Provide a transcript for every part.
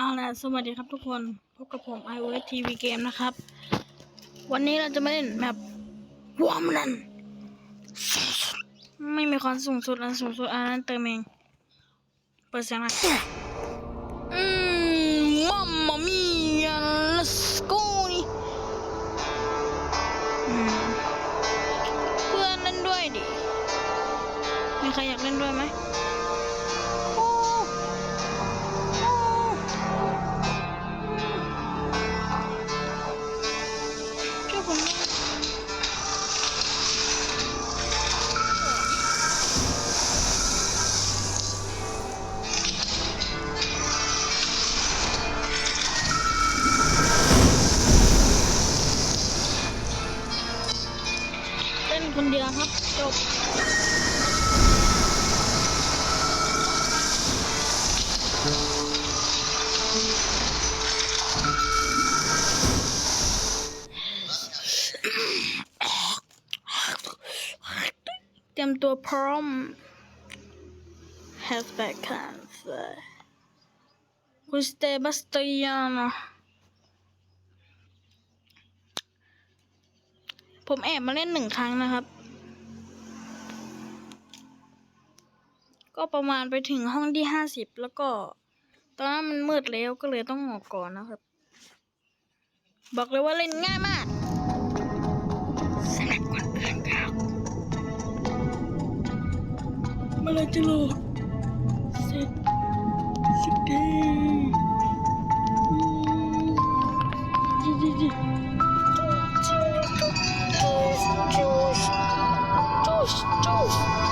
เอาละสวัสดีครับทุกคน พบกับผม iOS TV Game นะครับ วันนี้เราจะมาเล่นแมปวอมนันไม่มีความสูงสุดอันสูงสุดอันนั้นเติมเอง เปิดเสียงหน่อ เตรียมตัวพร้อม Hatchback Cancer คุณสเตบัสเตียนผมแอบมาเล่นหนึ่งครั้งนะครับ ก็ประมาณไปถึงห้องที่ห้าสิบแล้วก็ ตอนนั้นมันมืดแล้วก็เลยต้องออกก่อนนะครับ บอกเลยว่าเล่นง่ายมากสำหรับคนอื่นครับ มื่อไรจะโหลดเสร็จสักทีอืมจิจิจิจูชจูชจูชจู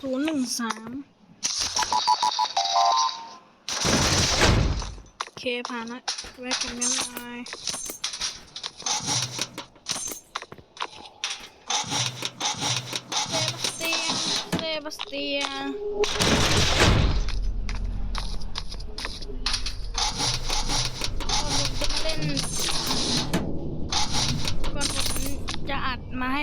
ศูนย์หนึ่งสามโอเค ผ่านละแวะกันไม่ได้เซบาสเตียนเซบาสเตียนก่อนผมจะมาเล่นก่อนผมจะอัดมาให้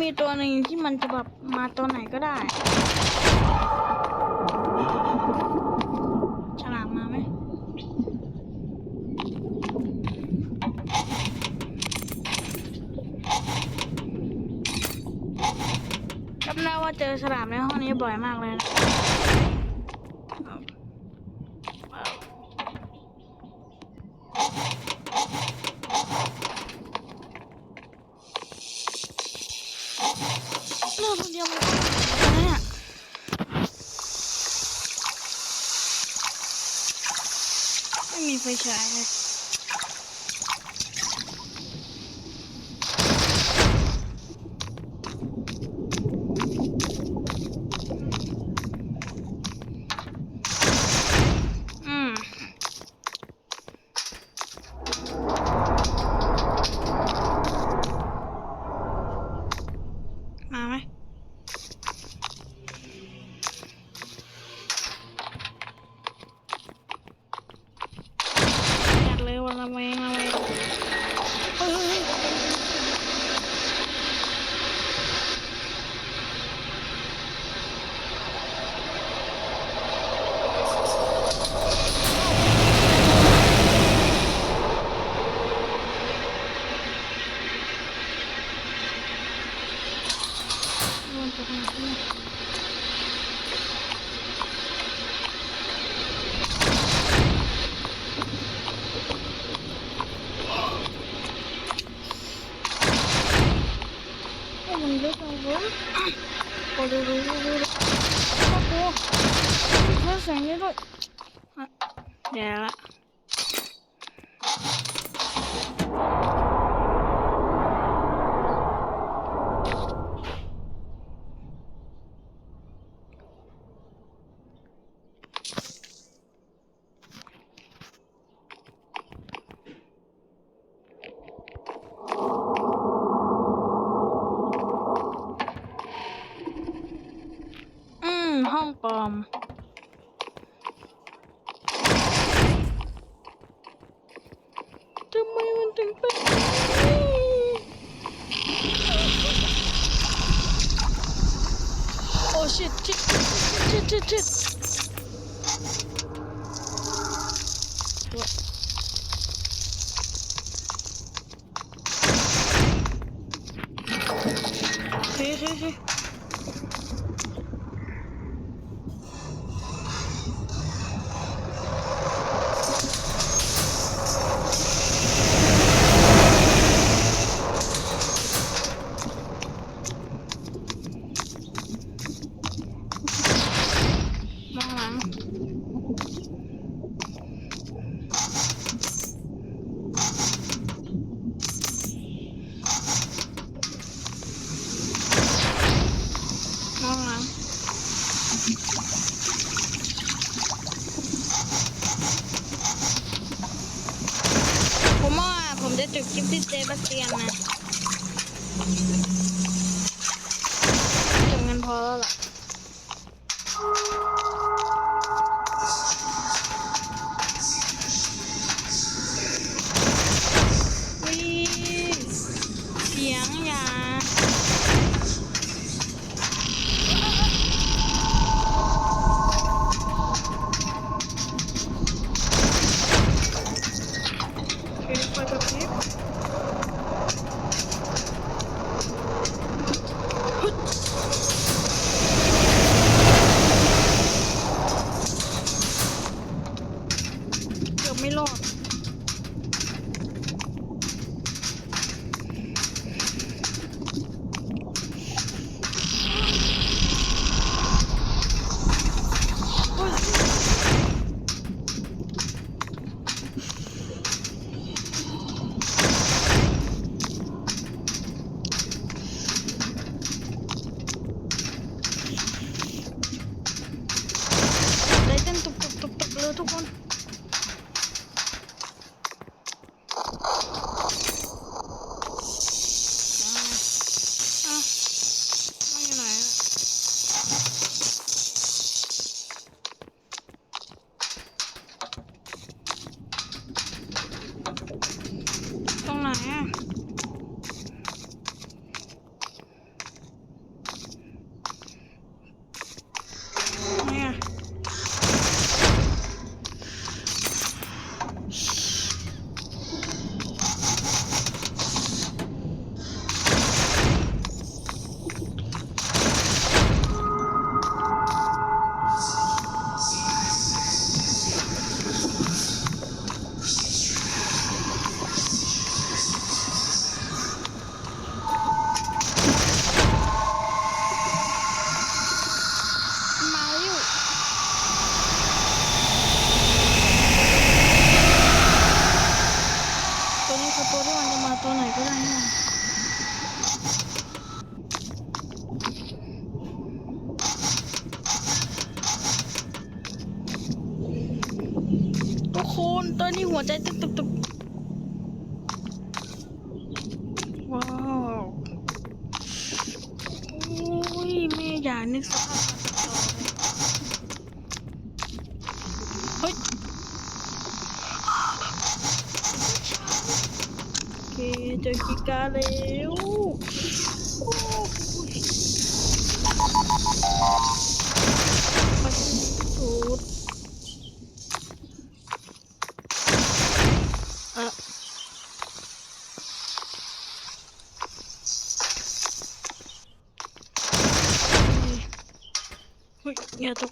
มีตัวหนึ่งที่มันจะแบบมาตัวไหนก็ได้ ฉลามมาไหม จำได้ว่าเจอฉลามในห้องนี้บ่อยมากเลยนะียวไม่มีไฟฉายเลย 没了。这这 จุดคลิปที่เซบาสเตียนนะจบเงินพอแล้วล่ะ foi contigo? นึกสภาพเฮ้ยโอเคเจอกิกาแล้ว Ya da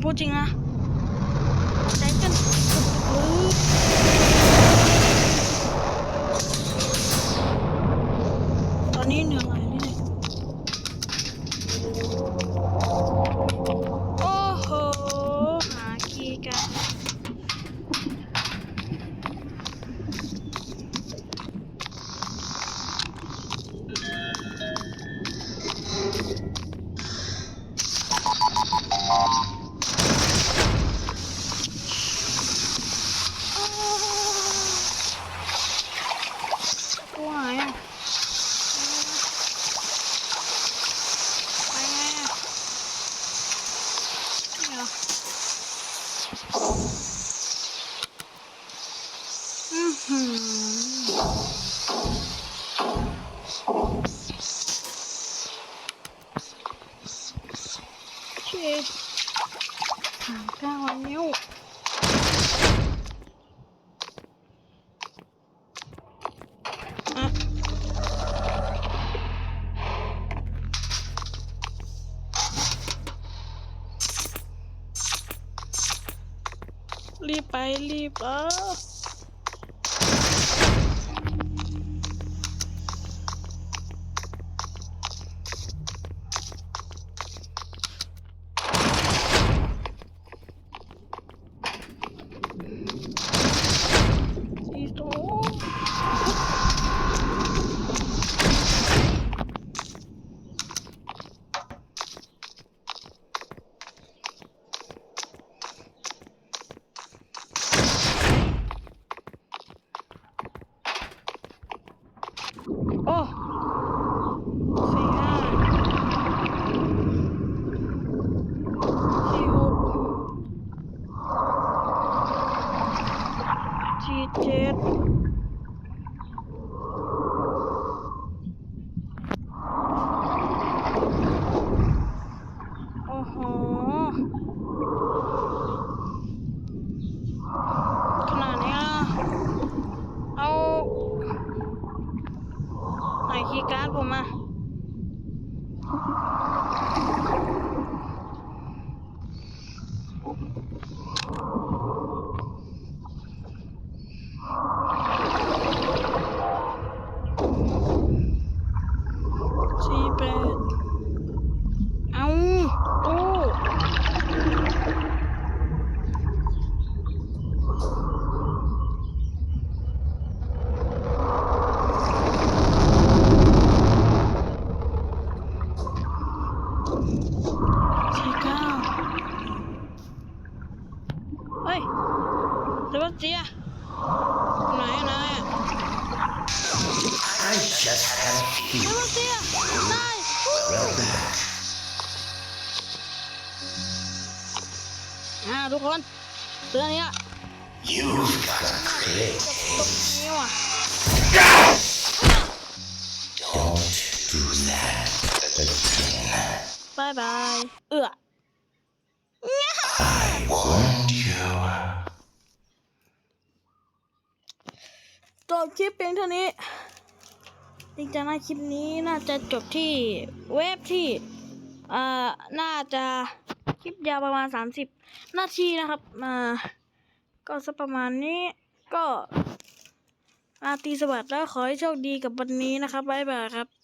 不仅啊。 สามเก้าวนิ้วรีบไป รีบเออ Thank you. กคนเสื้อนี้ยตรงนี้ว่ะ บายบาย เอือ จบคลิปเพียงเท่านี้จริงๆนะคลิปนี้น่าจะจบที่เว็บที่ เอ่อ น่าจะคลิปยาวประมาณ30นาทีนะครับ มาก็สักประมาณนี้ก็อาตรีสวัสดิ์แล้วขอให้โชคดีกับวันนี้นะครับบ๊ายบายครับ